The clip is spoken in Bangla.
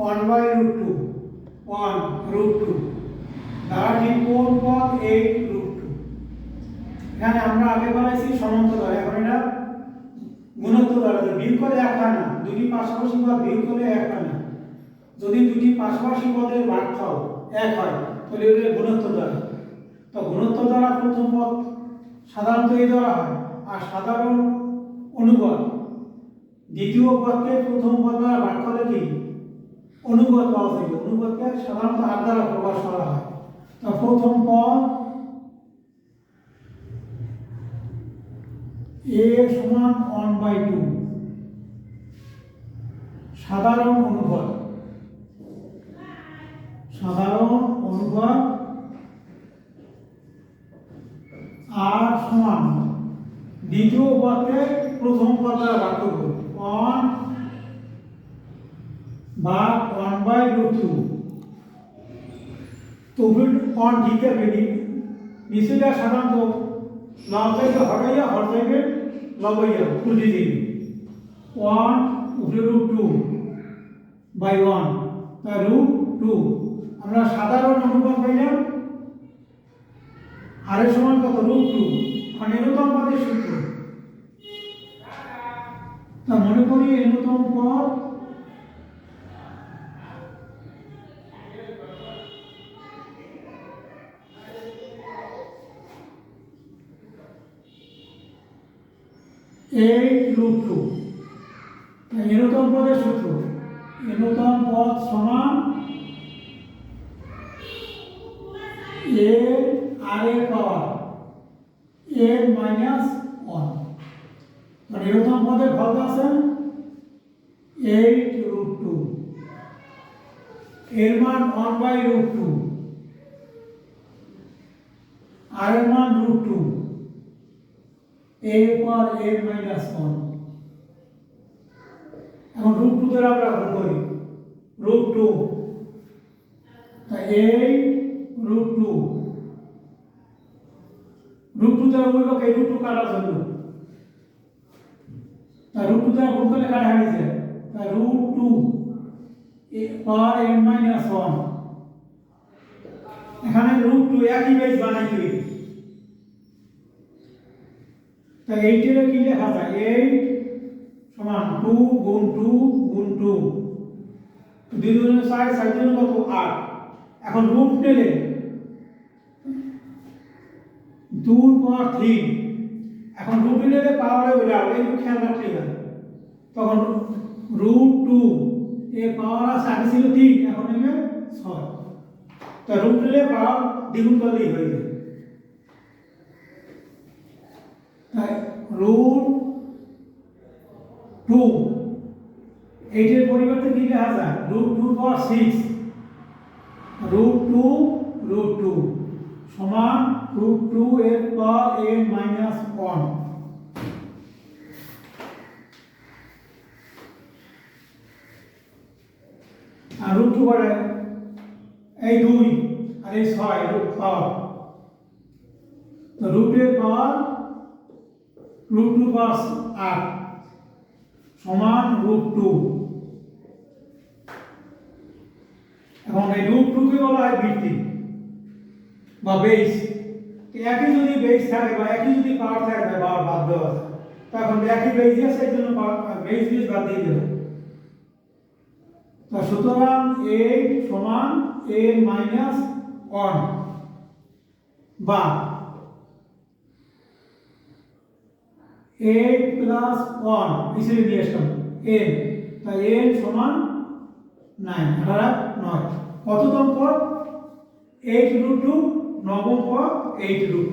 One by root two one root two দাঁড়াটি কোন পদ এইট রুট টু এখানে আমরা আগে বানাইছি সমান্তরাল, এখন এটা গুণত্ব দ্বারা বিয়োগ করে এক হয় না। দুটি পাশাপাশি পদ বিয়োগ করে এক হয় না। যদি দুটি পাশাপাশি পদের ভাগফল এক হয়, তাহলে ওটা গুণত্ব দ্বারা তো গুণত্ব দ্বারা প্রথম পদ সাধারণত এই দ্বারা হয়। আর সাধারণ অনুপাত দ্বিতীয় পদকে প্রথম পদ দ্বারা ভাগ কি অনুপাত পাওয়া যাবে অনুপাতকে সাধারণত আর দ্বারা প্রকাশ করা হয়। তো প্রথম পদ এ সমান ওয়ান বাই টু। সাধারণ অনুপাত সাধারণ অনুপাত আর সমান। দ্বিতীয় পদকে প্রথম পদ দ্বারা ভাগ করব। ওয়ান ভাগ বাই রুট টু তো রুট ওয়ান ঠিক আছে নিচেটা সাধারণত লব থেকে হটাইয়া হর থেকে লবাইয়া উল্টে দিন ওয়ান উপরে রুট টু বাই ওয়ান তা রুট টু আমরা সাধারণ অনুপাত পাইলাম আর এর সমান কত রুট টু কারণ এনতম পদের সূত্র। তা মনে করি এনতম পদ এইট রুট টু এনতম পদের সূত্র এনতম পদ সমান এ আর এর পাওয়ার এন মাইনাস ওয়ান আর এরকম পদের ফলটা আছে এইট রুট টু এর মান one by root two r এর মান রুট টু এর পর এন মাইনাস ওয়ান। এখন রুট টু দ্বারা আমরা গুণ করি। রুট টু তা eight root two root two দ্বারা বলব এই রুট টু কাটার জন্য। তা রুট টু দ্বারা গুণ করলে কাটা যায়। তা root two power n minus one. এখানে রুট টু একই বেস বানাই তুই তা এইটের কি লেখা যায়? এইট সমান টু গুণ টু গুণ টু। দুই দুজনে ছয় ছয় দুজনে কত? আট। এখন রুট নিলে দুই পাওয়ার থ্রি এখন রুট নিলে পাওয়ারে বেরাও এই খেয়াল রাখতে হবে। তখন রুট টু এর পাওয়ার আছে, আগে ছিল তিন, এখন নেবে ছয়। তা রুট নিলে পাওয়ার দ্বিগুণ করলেই হয়ে যাবে তাই রুট টু। এইটের পরিবর্তে কি লেখা যায়? Root two power six root two root two. সমান রুট টু এর পাওয়ার এন মাইনাস ওয়ান আর রুট টু করে এই দুই আর এই ছয়, রুট পাওয়ার। তো রুটের পাওয়ার রুট টু পাওয়ার আট সমান রুট টু। এবং এই রুট টুকে বলা হয় ভিত্তি বা বেস। একই যদি বেস থাকে বা একই যদি পাওয়ার থাকে বা বাদ দেওয়া আছে। তখন একই বেস আছে এই জন্য বেস বেস বাদ দিয়ে দেবে তো সুতরাং এইট সমান এ মাইনাস ওয়ান বা এইট প্লাস ওয়ান হিসেবে নিয়ে আসলাম। এন তাই এন সমান নাইন আঠারো, নয়। কততম পদ? এইট রুট টু নবম পদ এইট রুট